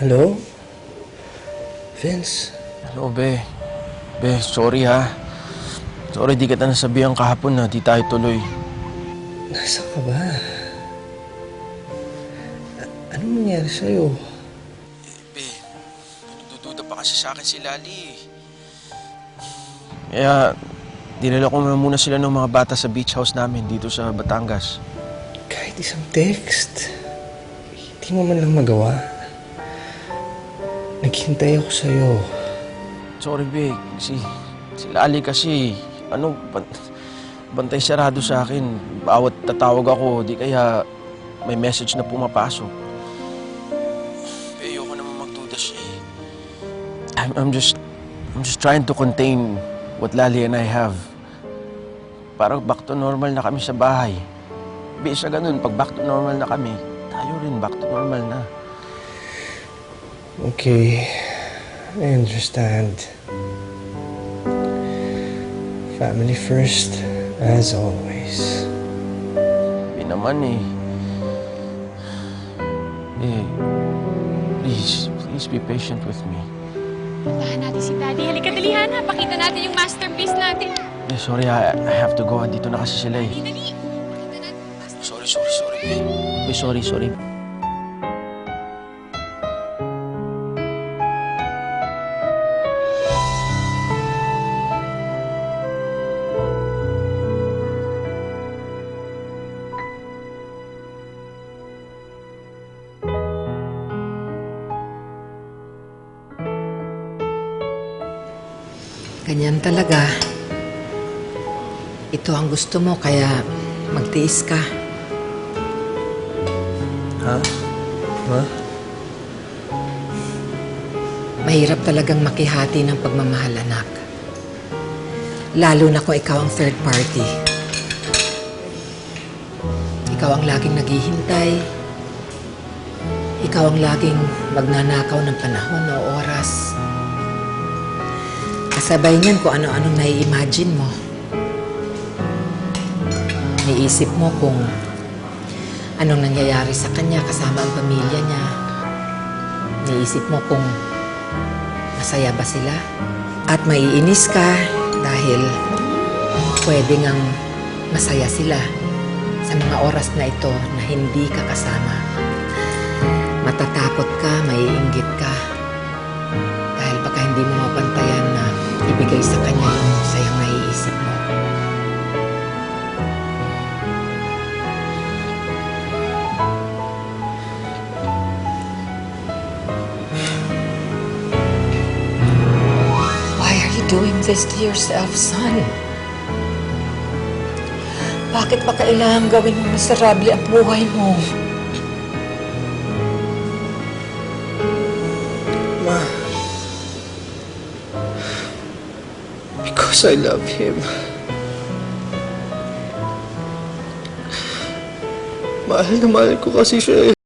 Hello? Vince? Hello, be. Be, sorry ha. Sorry di kita nasabihan kahapon na di tayo tuloy. Nasaan ka ba? A- anong nangyari sa'yo? Be, nagdududa pa kasi sa akin si Lali. Kaya, dinala ko na muna sila ng mga bata sa beach house namin dito sa Batangas. Kahit isang text. Hindi mo man lang magawa. Naghintay ako sa'yo. Sorry, be. Si, si Lali kasi, ano, ban- bantay sarado sa akin. Bawat tatawag ako, di kaya may message na pumapasok. Ayoko naman magduda siya eh. I'm, I'm just, I'm just trying to contain what Lali and I have. Parang back to normal na kami sa bahay. Be, sa ganun, pag back to normal na kami, tayo rin back to normal na. Okay. I understand. Family first, as always. Be naman eh. Eh, please, please be patient with me. Puntahan natin si Daddy. Halika, dali, Hana. Pakita natin yung masterpiece natin. Eh, sorry, I, I have to go. Dito na kasi sila eh. Dali, dali. Pakita natin yung masterpiece. Sorry, sorry, sorry. Eh, sorry, sorry. Ganyan talaga. Ito ang gusto mo, kaya magtiis ka. Ha? Ma? Mahirap talagang makihati ng pagmamahal, anak. Lalo na kung ikaw ang third party. Ikaw ang laging naghihintay. Ikaw ang laging magnanakaw ng panahon o oras. Kasabay niyan kung ano-anong nai-imagine mo. Iisip mo kung anong nangyayari sa kanya kasama ang pamilya niya. Iisip mo kung masaya ba sila. At maiinis ka dahil pwede ngang masaya sila sa mga oras na ito na hindi ka kasama. Doing this to yourself, son? Bakit pa kailangan gawin mo miserable ang buhay mo? Ma. Because I love him. Mahal na mahal ko kasi siya eh.